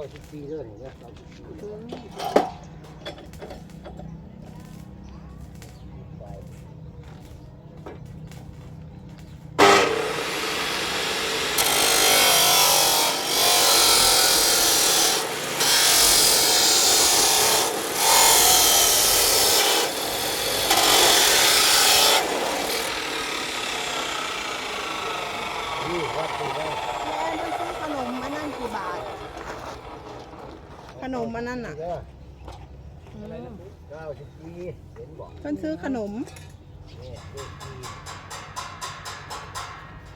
ก้าสิบปีเด้อนี่นะเก้าสิบปี นี่วัดนี่นะ แอนไปซื้อขนมอันนั้นกี่บาท ขนมอันนั้นอะนี่นะเก้าสิบปีเห็นบอกเพิ่นซื้อขนม นี่เลขปี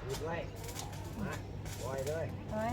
หยุดไว้มาปล่อยเลย เฮ้ย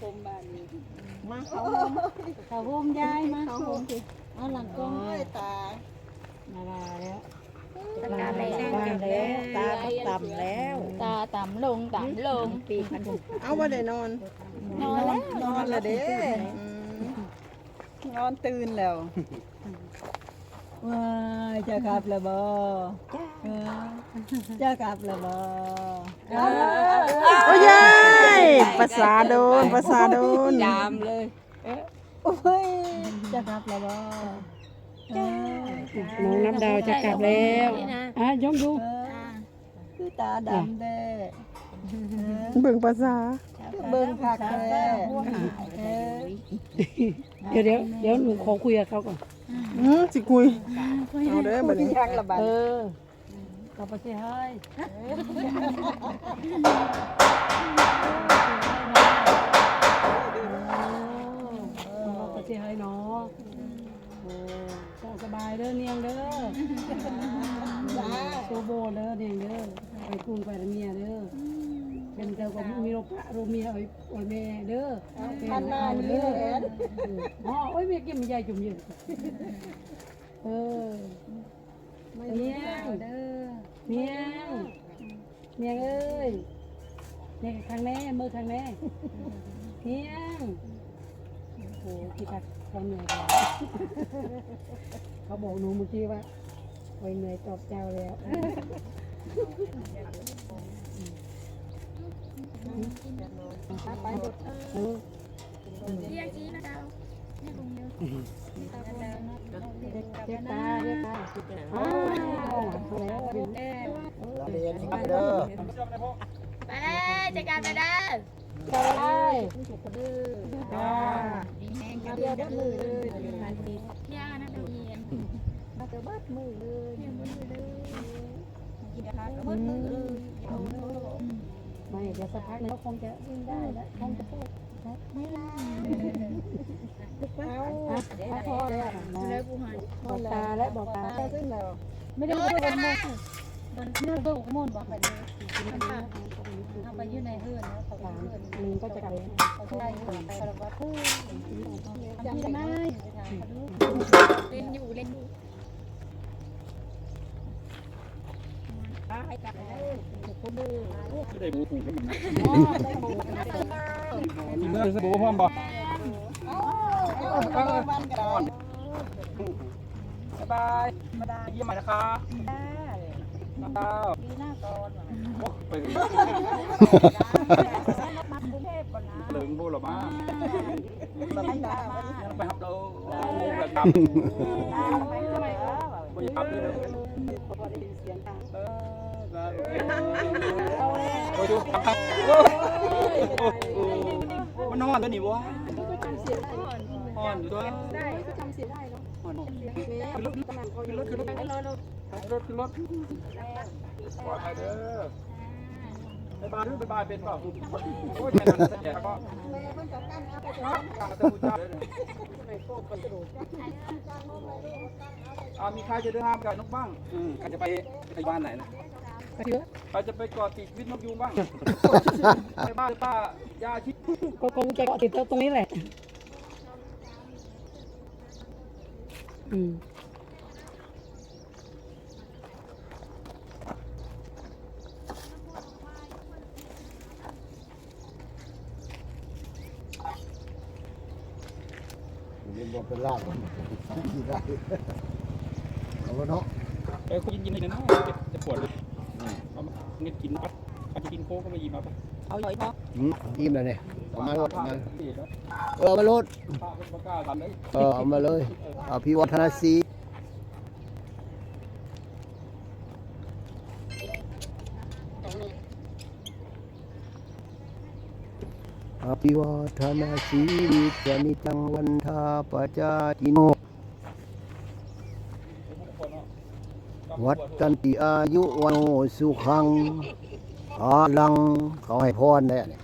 คมบ่คมบานนี้มาเขาเขาโฮมยายมาเขาโฮมเอาหลังกล้โอ้องยตามาลาแล้วตาแล้วตาก็ต่ำแล้ว ตาต่ำลงต่ำลงปีกันถูกเอาบ่ได้นอน นอนแล้วนอนละเด้นอนตื่นแล้ว ว้ายจะกลับแล้วบ่เออจะกลับแล้วบ่เออโอ้ยยภาษาโดนภาษาโดนจามเลยโอ้ยจะกลับแล้วบ่เออน้องนับดาวจะกลับแล้วนี่นะอะยกดูเออคือตาดำเด้เบิ่งภาษาเบิ่งคักแท้เออเดี๋ยวเดี๋ยวเดี๋ยวหนูขอคุยกับเขาก่อน อืมสิคุยเอาเด้อบัดนี้ยากละบัดเออเราไปเสียให้เราไปเสียให้เนาะโอ้สสบายเด้อเนียงเด้อโซโบเด้อเนียงเด้อไปกุ้งไปละเมียเด้อ เป็นเจ้ากับมีโรปะโรเมียโอ้ยโอ้ยแม่เด้อท่านหน้านี้แหละอ๋อโอ้ยเมียกินมันใหญ่จุ่มเยอะเออเมียงเด้อเมียงเมียงเอ้ยเมียงข้างแน่มือข้างแน่เมียงโอ้พี่ตักเขาเหนื่อยแล้วเขาบอกหนูเมื่อกี้ว่าโอ้ยเหนื่อยตอบเจ้าแล้ว เออเรียกชี้นะดาวเนี่ยตรงเดียวเรียกเรียกตาเรียกตาอ้าวเขาแล้วเดี๋ยวเราเรียนครับเด้อไปเลยจัดการไปเด้อไปเลยจ้าดีแห้กับเดียวมือเลยเที่ยงนะเดี๋ยนมาเจะเบิดมือเลยเที่ยงมือเลยกินข้าวก็เบิดมือเลย ไม่เดี๋ยวสักพักนึงเขาคงจะวิ่งได้แล้วคงจะพูดไม่ล่ะอะพอแล้วเลยผู้หันบอกตาและบอกตาขึ้นแล้วไม่ได้พูดกันหมดมันเนื้อเบิ่งมุ่นบอกไปเลยเอาไปยู่นในเฮือนนะเขาหลานเฮือนลิงก็จะกลับแล้วเขาได้ไปแล้วว่าพูดจำได้เล่นอยู่เล่นอยู่ มีเมื่อสบู่พร้อมบ่วันกระสบายมาได้เยี่ยมใหมนะคะน้ำดาวปีหน้ากอนโอ้ไปมากรุงเทพก่อนนะเหลืองบูหรอบ้าไปตามาไปหับเราแบบครับไปทำไมเออไปหับเลยพอได้ยินเสียงค่ะเออไปดูทำทำโอ้มันนอนตัวนี้วะก็จำเสียงได้นอนอยู่ตัวได้ก็จำเสียงได้เนาะนอนแม่รถตำแหน่งเขาอยู่รถคือรถไปรถรถขึ้นรถปลอดภัยเด้อ ไปบายด้วยไปบ้ายเป็นเปล่าโอ้ยแค่นั้นแค่ก็แม่เพิ่นกับกันเอาไปเถกาอะรจะพูดจาเลยอ่ามีใครจะเดินทางกับนกบ้างอืมใครจะไปไปบ้านไหนนะไปเถอะใครจะไปเกาะติดวิทย์นกยูงบ้างไปบ้านป้ายาชิก็คงจะเกาะติดตรงนี้แหละ อืม เรียนบอกเป็นลาบขี่ได้เอาวะเนาะเออคุณยินยินเลยนะจะปวดเลยเอามาเงินกินปั๊บอาจะกินโค้กก็มายินมาปะเอาหน่อยพอยิ้มเลยเนี่ยเอามาลดเอามาเออมาลดเออเอามาเลยเอาพี่วัฒนศรี วิวาทนาชีวิตสนิจังวันทาปจาจิโนวัดตันติอายุวโนสุขังอาลังเขาให้พรได้เนี่ย